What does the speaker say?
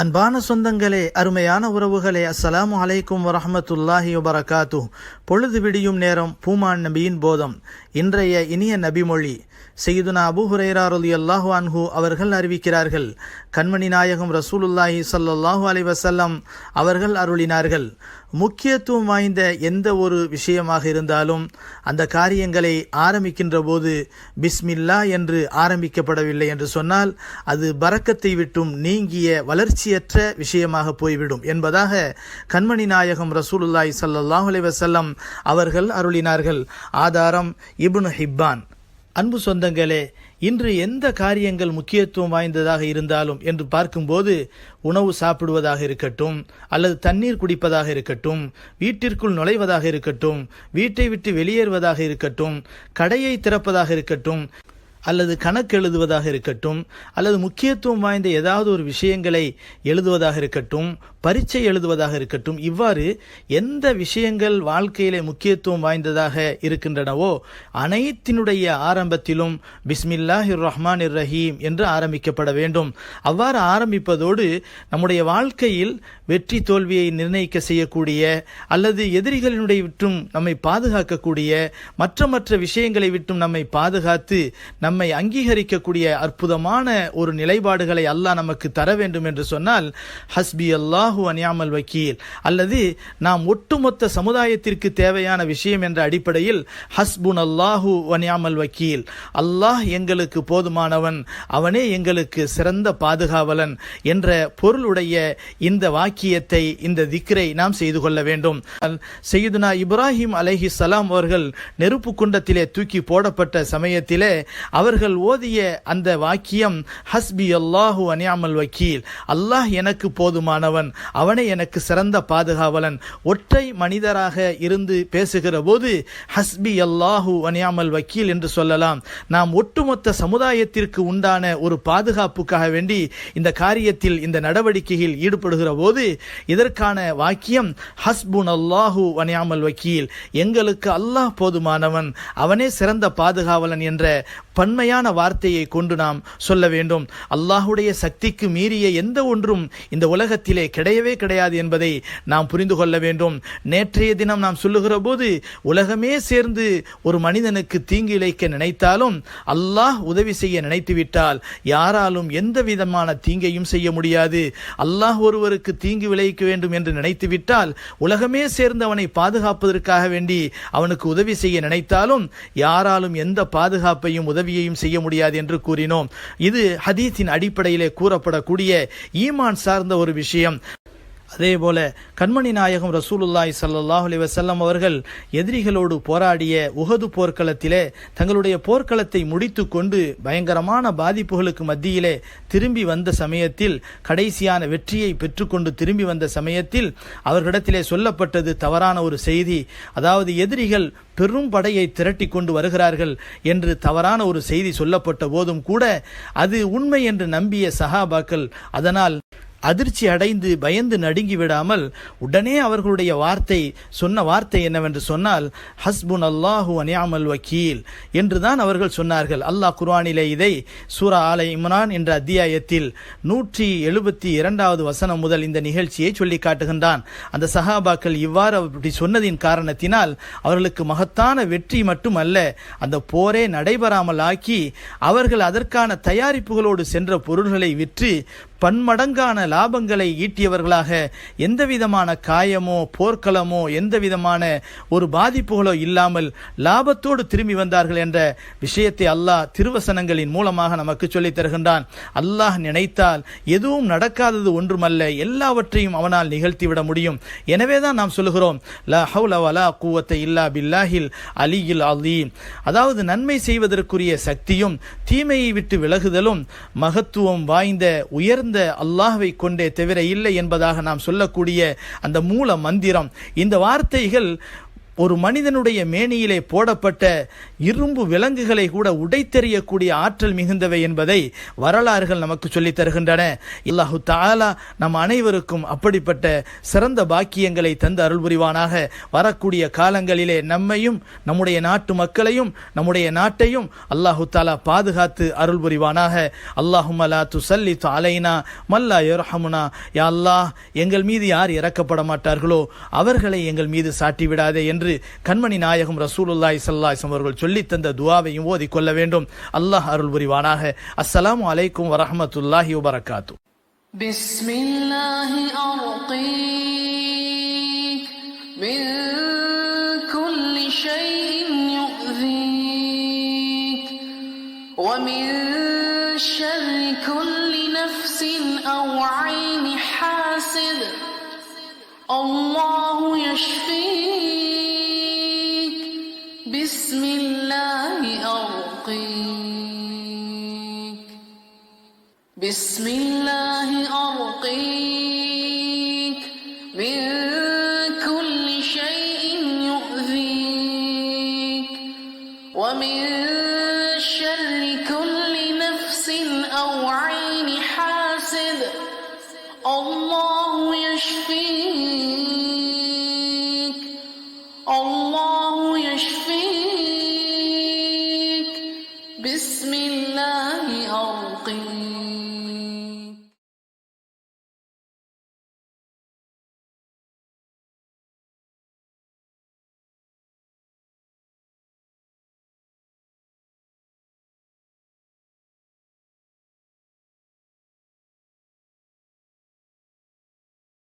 அன்பான சொந்தங்களே அருமையான உறவுகளே அஸ்ஸலாமு அலைக்கும் வரஹமத்துல்லாஹி வபரகாத்து பொழுது விடியும் நேரம் பூமான் நபியின் போதம். இன்றைய இனிய நபிமொழி செய்துனா அபு ஹுரைரா ரலியல்லாஹு அன்ஹு அவர்கள் அறிவிக்கிறார்கள் கண்மணி நாயகம் ரசூலுல்லாஹி சல்லாஹூ அலி வசல்லம் அவர்கள் அருளினார்கள். முக்கியத்துவம் வாய்ந்த எந்த ஒரு விஷயமாக இருந்தாலும் அந்த காரியங்களை ஆரம்பிக்கின்ற போது பிஸ்மில்லா என்று ஆரம்பிக்கப்படவில்லை என்று சொன்னால் அது பறக்கத்தை விட்டும் நீங்கிய வளர்ச்சியற்ற விஷயமாக போய்விடும் என்பதாக கண்மணி நாயகம் ரசூலுல்லாய் ஸல்லல்லாஹு அலைஹி அவர்கள் அருளினார்கள். ஆதாரம் இப்னு ஹிப்பான். அன்பு சொந்தங்களே இன்று எந்த காரியங்கள் முக்கியத்துவம் வாய்ந்ததாக இருந்தாலும் என்று பார்க்கும்போது உணவு சாப்பிடுவதாக இருக்கட்டும் அல்லது தண்ணீர் குடிப்பதாக இருக்கட்டும் வீட்டிற்குள் நுழைவதாக இருக்கட்டும் வீட்டை விட்டு வெளியேறுவதாக இருக்கட்டும் கடையை திறப்பதாக இருக்கட்டும் அல்லது கணக்கு எழுதுவதாக இருக்கட்டும் அல்லது முக்கியத்துவம் வாய்ந்த ஏதாவது ஒரு விஷயங்களை எழுதுவதாக இருக்கட்டும் பரீட்சை எழுதுவதாக இருக்கட்டும் இவ்வாறு எந்த விஷயங்கள் வாழ்க்கையிலே முக்கியத்துவம் வாய்ந்ததாக இருக்கின்றனவோ அனைத்தினுடைய ஆரம்பத்திலும் பிஸ்மில்லாஹிர் ரஹ்மான் இர் ரஹீம் என்று ஆரம்பிக்கப்பட வேண்டும். அவ்வாறு ஆரம்பிப்பதோடு நம்முடைய வாழ்க்கையில் வெற்றி தோல்வியை நிர்ணயிக்க செய்யக்கூடிய அல்லது எதிரிகளினுடைய விட்டும் நம்மை பாதுகாக்கக்கூடிய மற்ற மற்ற விஷயங்களை விட்டும் நம்மை பாதுகாத்து நம்மை அங்கீகரிக்கக்கூடிய அற்புதமான ஒரு நிலைப்பாடுகளை அல்லாஹ் நமக்கு தர வேண்டும் என்று சொன்னால் ஹஸ்பி அல்லாஹ் அனியாமல் வக்கீல். அல்லது நாம் ஒட்டுமொத்த சமுதாயத்திற்கு தேவையான விஷயம் என்ற அடிப்படையில் ஹஸ்புன் அல்லாஹு அனியாமல் வக்கீல். அல்லாஹ் எங்களுக்கு போதுமானவன் அவனே எங்களுக்கு சிறந்த பாதுகாவலன் என்ற பொருளுடைய இந்த வாக்கியத்தை இந்த திக்ரை நாம் செய்து கொள்ள வேண்டும். செய்துனா இப்ராஹிம் அலஹி சலாம் அவர்கள் நெருப்பு குண்டத்திலே தூக்கி போடப்பட்ட சமயத்திலே அவர்கள் ஓதிய அந்த வாக்கியம் ஹஸ்பி அல்லாஹு அனியாமல் வக்கீல். அல்லாஹ் எனக்கு போதுமானவன் அவனே எனக்கு சிறந்த பாதுகாவலன். ஒற்றை மனிதராக இருந்து பேசுகிற போது ஹஸ்பி அல்லாஹு அனியாமல் வக்கீல் என்று சொல்லலாம். நாம் ஒட்டுமொத்த சமுதாயத்திற்கு உண்டான ஒரு பாதுகாப்புக்காக வேண்டி இந்த காரியத்தில் இந்த நடவடிக்கையில் ஈடுபடுகிற போது இதற்கான வாக்கியம் ஹஸ்புன் அல்லாஹு அனியாமல் வக்கீல் எங்களுக்கு அல்லாஹ் போதுமானவன். அவனே சிறந்த பாதுகாவலன் என்ற பன்மையான வார்த்தையை கொண்டு நாம் சொல்ல வேண்டும். அல்லாஹுடைய சக்திக்கு மீறிய எந்த ஒன்றும் இந்த உலகத்திலே கிடையவே கிடையாது என்பதை நாம் புரிந்து கொள்ள வேண்டும். நேற்றைய தினம் நாம் சொல்லுகிற போது உலகமே சேர்ந்து ஒரு மனிதனுக்கு தீங்கு இழைக்க நினைத்தாலும் அல்லாஹ் உதவி செய்ய நினைத்துவிட்டால் யாராலும் எந்த விதமான தீங்கையும் செய்ய முடியாது. அல்லாஹ் ஒருவருக்கு தீங்கு விளைவிக்க வேண்டும் என்று நினைத்துவிட்டால் உலகமே சேர்ந்து அவனை பாதுகாப்பதற்காக வேண்டி அவனுக்கு உதவி செய்ய நினைத்தாலும் யாராலும் எந்த பாதுகாப்பையும் உதவியையும் செய்ய முடியாது என்று கூறினோம். இது ஹதீஸின் அடிப்படையிலே கூறப்படக்கூடிய ஈமான் சார்ந்த ஒரு விஷயம். அதே போல கண்மணி நாயகம் ரசூலுல்லாய் சல்லாஹ் அலி வசல்லம் அவர்கள் எதிரிகளோடு போராடிய உகது போர்க்களத்திலே தங்களுடைய போர்க்களத்தை முடித்து கொண்டு பயங்கரமான பாதிப்புகளுக்கு மத்தியிலே திரும்பி வந்த சமயத்தில் கடைசியான வெற்றியை பெற்றுக்கொண்டு திரும்பி வந்த சமயத்தில் அவர்களிடத்திலே சொல்லப்பட்டது தவறான ஒரு செய்தி. அதாவது எதிரிகள் பெரும் படையை திரட்டி கொண்டு வருகிறார்கள் என்று தவறான ஒரு செய்தி சொல்லப்பட்ட போதும் கூட அது உண்மை என்று நம்பிய சஹாபாக்கள் அதனால் அதிர்ச்சி அடைந்து பயந்து நடுங்கி விடாமல் உடனே அவர்களுடைய வார்த்தை சொன்ன வார்த்தை என்னவென்று சொன்னால் ஹஸ்புன் அல்லாஹு அனியாமல் வக்கீல் என்றுதான் அவர்கள் சொன்னார்கள். அல்லாஹ் குர்ஆனிலே இதை சூரா ஆலை இம்ரான் என்ற அத்தியாயத்தில் நூற்றி எழுபத்தி இரண்டாவது வசனம் முதல் இந்த நிகழ்ச்சியை சொல்லி காட்டுகின்றான். அந்த சஹாபாக்கள் இவ்வாறு அப்படி சொன்னதின் காரணத்தினால் அவர்களுக்கு மகத்தான வெற்றி மட்டுமல்ல அந்த போரே நடைபெறாமல் ஆக்கி அவர்கள் அதற்கான தயாரிப்புகளோடு சென்ற பொருள்களை விற்று பன்மடங்கான லாபங்களை ஈட்டியவர்களாக எந்த விதமான காயமோ போர்க்களமோ எந்த விதமான ஒரு பாதிப்புகளோ இல்லாமல் லாபத்தோடு திரும்பி வந்தார்கள் என்ற விஷயத்தை அல்லாஹ் திருவசனங்களின் மூலமாக நமக்கு சொல்லித் தருகின்றான். அல்லாஹ் நினைத்தால் எதுவும் நடக்காதது ஒன்றுமல்ல எல்லாவற்றையும் அவனால் நிகழ்த்திவிட முடியும். எனவேதான் நாம் சொல்லுகிறோம் லா ஹவுல கூவத்தை இல்லா பில்லாஹில் அலியில் அலீம். அதாவது நன்மை செய்வதற்குரிய சக்தியும் தீமையை விட்டு விலகுதலும் மகத்துவம் வாய்ந்த உயர்ந்த அல்லாஹ்வை கொண்டே தவிர இல்லை என்பதாக நாம் சொல்லக்கூடிய அந்த மூல மந்திரம். இந்த வார்த்தைகள் ஒரு மனிதனுடைய மேனியிலே போடப்பட்ட இரும்பு விலங்குகளை கூட உடைத்தெறியக்கூடிய ஆற்றல் மிகுந்தவை என்பதை வரலாறுகள் நமக்கு சொல்லித் தருகின்றன. இல்லாஹு தாலா நம் அனைவருக்கும் அப்படிப்பட்ட சிறந்த பாக்கியங்களை தந்து அருள் புரிவானாக. வரக்கூடிய காலங்களிலே நம்மையும் நம்முடைய நாட்டு மக்களையும் நம்முடைய நாட்டையும் அல்லாஹு தாலா பாதுகாத்து அருள் புரிவானாக. அல்லாஹும் துசல்லி தாலைனா மல்லா யர்ஹமுனா. யா அல்லாஹ் எங்கள் மீது யார் இறக்கப்பட மாட்டார்களோ அவர்களை எங்கள் மீது சாட்டி விடாதே என்று கண்மணி நாயகம் ரசூலுல்லாஹி ஸல்லல்லாஹு அவர்கள் சொல்லித் தந்த துஆவையும் ஓதிக் கொள்ள வேண்டும் அல்லாஹ் அருள் புரிவானாக அஸ்ஸலாமு அலைக்கும் வரஹ்மத்துல்லாஹி வபரகாத்து بسم الله أرقيك من كل شيء يؤذيك ومن شر كل نفس أو عين حاسد الله يشفيك بسم الله أرقيك من كل شيء يؤذيك ومن شر كل